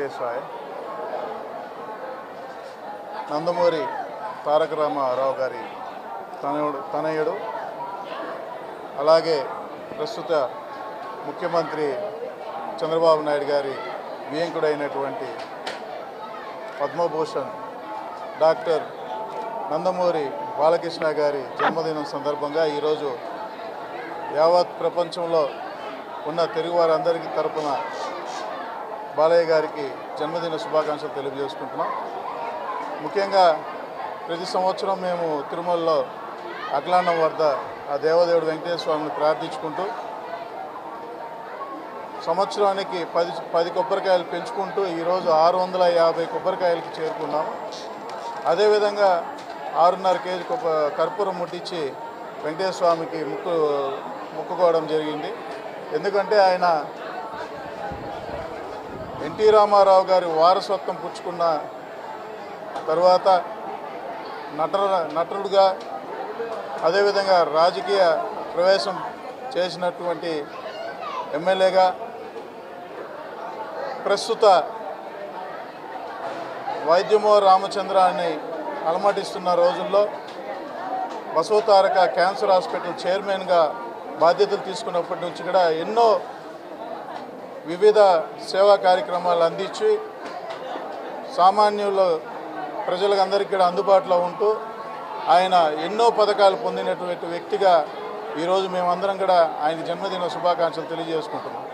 వెంకటేశ్వరాయ. నందమూరి తారక రామారావు గారి తనయుడు తనయుడు. అలాగే ప్రస్తుత ముఖ్యమంత్రి చంద్రబాబు నాయుడు గారి వియంకుడైనటువంటి పద్మభూషణ్ డాక్టర్ నందమూరి బాలకృష్ణ గారి జన్మదినం సందర్భంగా ఈరోజు యావత్ ప్రపంచంలో ఉన్న తెలుగు వారందరికీ తరపున బాలయ్య గారికి జన్మదిన శుభాకాంక్షలు తెలియజేసుకుంటున్నాం. ముఖ్యంగా ప్రతి సంవత్సరం మేము తిరుమలలో అగ్లాండం వద్ద ఆ దేవదేవుడు వెంకటేశ్వర స్వామిని ప్రార్థించుకుంటూ సంవత్సరానికి పది పది కొబ్బరికాయలు పెంచుకుంటూ ఈరోజు ఆరు వందల యాభై కొబ్బరికాయలకి చేరుకున్నాం. అదేవిధంగా ఆరున్నర కేజీ కొబ్బ కర్పూరం ముట్టించి వెంకటేశ్వర స్వామికి ముక్కు మొక్కుకోవడం జరిగింది. ఎందుకంటే ఆయన ఎన్టీ రామారావు గారి వారసత్వం పుచ్చుకున్న తర్వాత నట నటుడుగా అదేవిధంగా రాజకీయ ప్రవేశం చేసినటువంటి ఎమ్మెల్యేగా ప్రస్తుత వైద్యమో రామచంద్రాన్ని అలమటిస్తున్న రోజుల్లో బసవతారక క్యాన్సర్ హాస్పిటల్ చైర్మన్గా బాధ్యతలు తీసుకున్నప్పటి నుంచి కూడా ఎన్నో వివిధ సేవా కార్యక్రమాలు అందించి సామాన్యులు ప్రజలందరికీ కూడా అందుబాటులో ఉంటూ ఆయన ఎన్నో పథకాలు పొందినటువంటి వ్యక్తిగా ఈరోజు మేమందరం కూడా ఆయన జన్మదిన శుభాకాంక్షలు తెలియజేసుకుంటున్నాం.